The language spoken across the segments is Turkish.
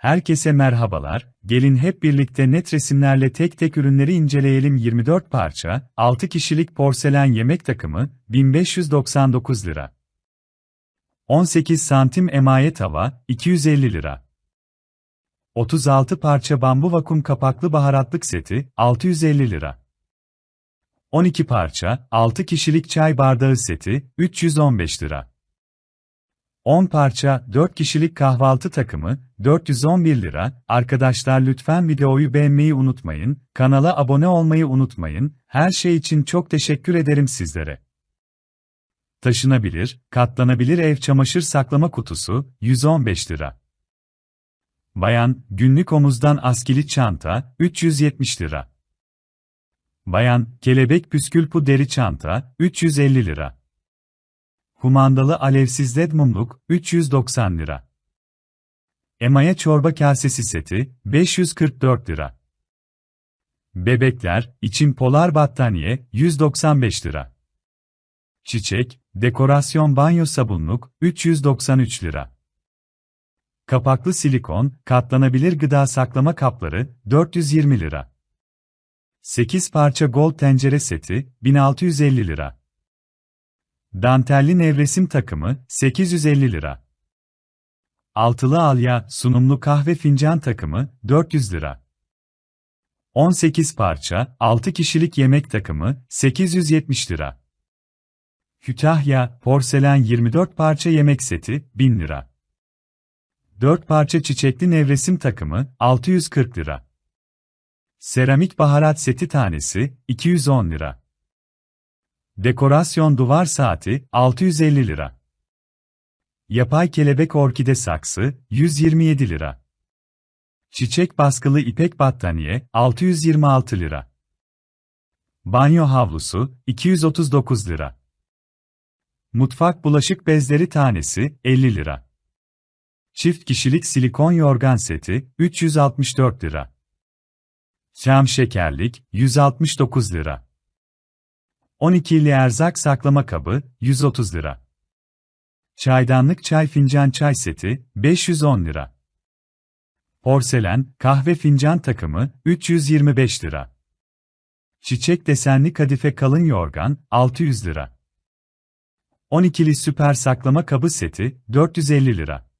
Herkese merhabalar, gelin hep birlikte net resimlerle tek tek ürünleri inceleyelim 24 parça, 6 kişilik porselen yemek takımı, 1599 lira. 18 santim emaye tava, 250 lira. 36 parça bambu vakum kapaklı baharatlık seti, 650 lira. 12 parça, 6 kişilik çay bardağı seti, 315 lira. 10 parça, 4 kişilik kahvaltı takımı, 411 lira. Arkadaşlar lütfen videoyu beğenmeyi unutmayın, kanala abone olmayı unutmayın, her şey için çok teşekkür ederim sizlere. Taşınabilir, katlanabilir ev çamaşır saklama kutusu, 115 lira. Bayan, günlük omuzdan askili çanta, 370 lira. Bayan, kelebek püskülpü deri çanta, 350 lira. Kumandalı alevsiz led mumluk, 390 lira. Emaya çorba kasesi seti, 544 lira. Bebekler, için polar battaniye, 195 lira. Çiçek, dekorasyon banyo sabunluk, 393 lira. Kapaklı silikon, katlanabilir gıda saklama kapları, 420 lira. 8 parça gold tencere seti, 1650 lira. Dantelli nevresim takımı, 850 lira. Altılı alya, sunumlu kahve fincan takımı, 400 lira. 18 parça, 6 kişilik yemek takımı, 870 lira. Kütahya, porselen 24 parça yemek seti, 1000 lira. 4 parça çiçekli nevresim takımı, 640 lira. Seramik baharat seti tanesi, 210 lira. Dekorasyon duvar saati, 650 lira. Yapay kelebek orkide saksı, 127 lira. Çiçek baskılı ipek battaniye, 626 lira. Banyo havlusu, 239 lira. Mutfak bulaşık bezleri tanesi, 50 lira. Çift kişilik silikon yorgan seti, 364 lira. Çam şekerlik, 169 lira. 12'li erzak saklama kabı, 130 lira. Çaydanlık çay fincan çay seti, 510 lira. Porselen, kahve fincan takımı, 325 lira. Çiçek desenli kadife kalın yorgan, 600 lira. 12'li süper saklama kabı seti, 450 lira.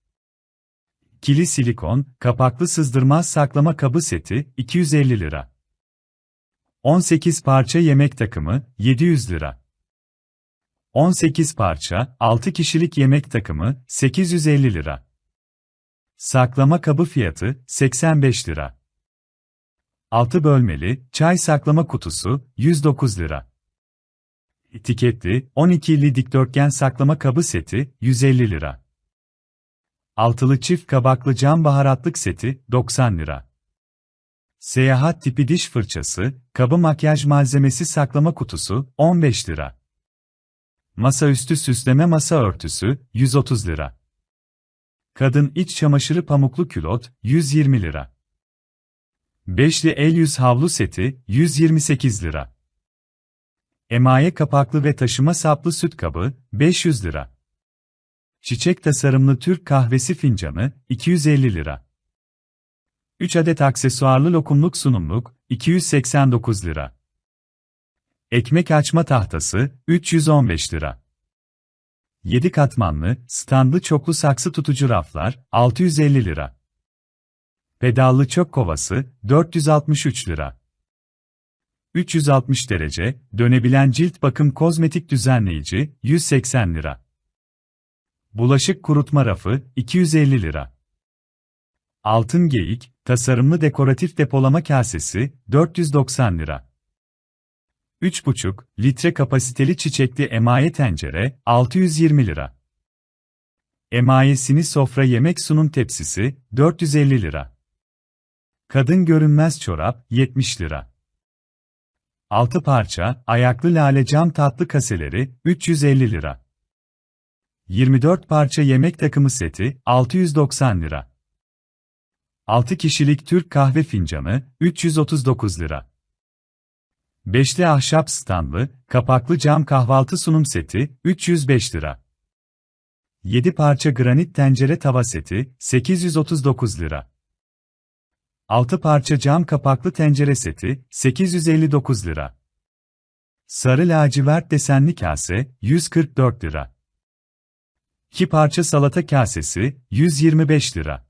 Kili silikon, kapaklı sızdırmaz saklama kabı seti, 250 lira. 18 parça yemek takımı, 700 lira. 18 parça, 6 kişilik yemek takımı, 850 lira. Saklama kabı fiyatı, 85 lira. 6 bölmeli, çay saklama kutusu, 109 lira. Etiketli, 12'li dikdörtgen saklama kabı seti, 150 lira. Altılı çift kabaklı cam baharatlık seti, 90 lira. Seyahat tipi diş fırçası, kabı makyaj malzemesi saklama kutusu, 15 lira. Masaüstü süsleme masa örtüsü, 130 lira. Kadın iç çamaşırı pamuklu külot, 120 lira. Beşli el yüz havlu seti, 128 lira. Emaye kapaklı ve taşıma saplı süt kabı, 500 lira. Çiçek tasarımlı Türk kahvesi fincanı, 250 lira. 3 adet aksesuarlı lokumluk sunumluk, 289 lira. Ekmek açma tahtası, 315 lira. 7 katmanlı, standlı çoklu saksı tutucu raflar, 650 lira. Pedallı çöp kovası, 463 lira. 360 derece, dönebilen cilt bakım kozmetik düzenleyici, 180 lira. Bulaşık kurutma rafı, 250 lira. Altın geyik, tasarımlı dekoratif depolama kasesi, 490 lira. 3,5 litre kapasiteli çiçekli emaye tencere, 620 lira. Emayesini sofra yemek sunum tepsisi, 450 lira. Kadın görünmez çorap, 70 lira. 6 parça, ayaklı lale cam tatlı kaseleri, 350 lira. 24 parça yemek takımı seti, 690 lira. 6 kişilik Türk kahve fincanı, 339 lira. Beşli ahşap standlı, kapaklı cam kahvaltı sunum seti, 305 lira. 7 parça granit tencere tava seti, 839 lira. 6 parça cam kapaklı tencere seti, 859 lira. Sarı lacivert desenli kase, 144 lira. 2 parça salata kasesi, 125 lira.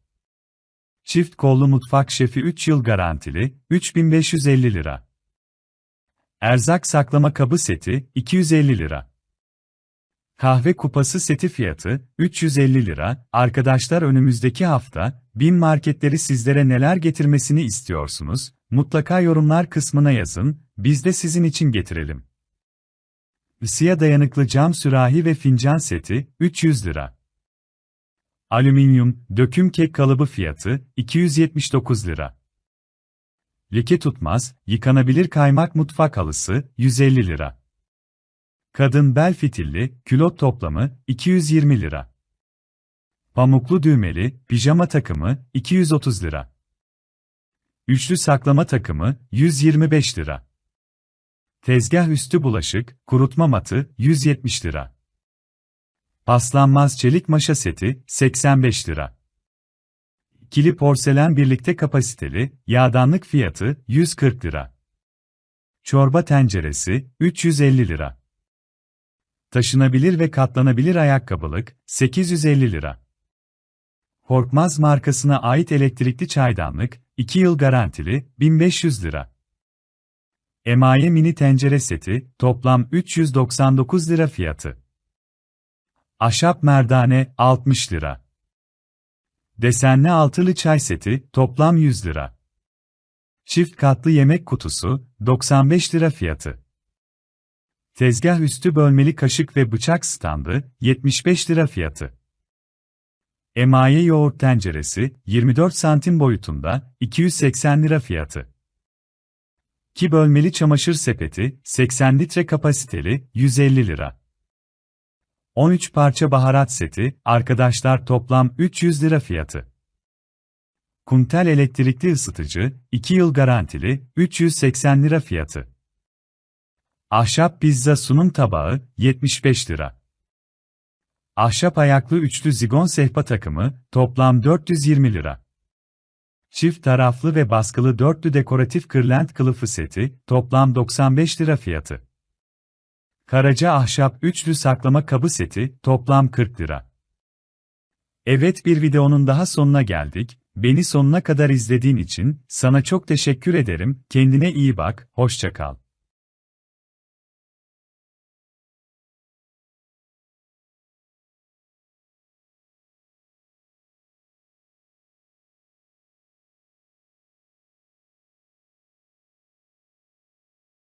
Çift kollu mutfak şefi 3 yıl garantili, 3550 lira. Erzak saklama kabı seti, 250 lira. Kahve kupası seti fiyatı, 350 lira. Arkadaşlar önümüzdeki hafta, bin marketleri sizlere neler getirmesini istiyorsunuz? Mutlaka yorumlar kısmına yazın, biz de sizin için getirelim. Isıya dayanıklı cam sürahi ve fincan seti, 300 lira. Alüminyum, döküm kek kalıbı fiyatı, 279 lira. Leke tutmaz, yıkanabilir kaymak mutfak halısı, 150 lira. Kadın bel fitilli, külot toplamı, 220 lira. Pamuklu düğmeli, pijama takımı, 230 lira. Üçlü saklama takımı, 125 lira. Tezgah üstü bulaşık, kurutma matı, 170 lira. Paslanmaz çelik maşa seti, 85 lira. İkili porselen birlikte kapasiteli, yağdanlık fiyatı, 140 lira. Çorba tenceresi, 350 lira. Taşınabilir ve katlanabilir ayakkabılık, 850 lira. Korkmaz markasına ait elektrikli çaydanlık, 2 yıl garantili, 1500 lira. Emaye mini tencere seti, toplam 399 lira fiyatı. Ahşap merdane, 60 lira. Desenli altılı çay seti, toplam 100 lira. Çift katlı yemek kutusu, 95 lira fiyatı. Tezgah üstü bölmeli kaşık ve bıçak standı, 75 lira fiyatı. Emaye yoğurt tenceresi, 24 santim boyutunda, 280 lira fiyatı. Ki bölmeli çamaşır sepeti, 80 litre kapasiteli, 150 lira. 13 parça baharat seti, arkadaşlar toplam 300 lira fiyatı. Kuntel elektrikli ısıtıcı, 2 yıl garantili, 380 lira fiyatı. Ahşap pizza sunum tabağı, 75 lira. Ahşap ayaklı üçlü zigon sehpa takımı, toplam 420 lira. Çift taraflı ve baskılı dörtlü dekoratif kırlent kılıfı seti, toplam 95 lira fiyatı. Karaca ahşap üçlü saklama kabı seti, toplam 40 lira. Evet bir videonun daha sonuna geldik. Beni sonuna kadar izlediğin için sana çok teşekkür ederim. Kendine iyi bak, hoşça kal.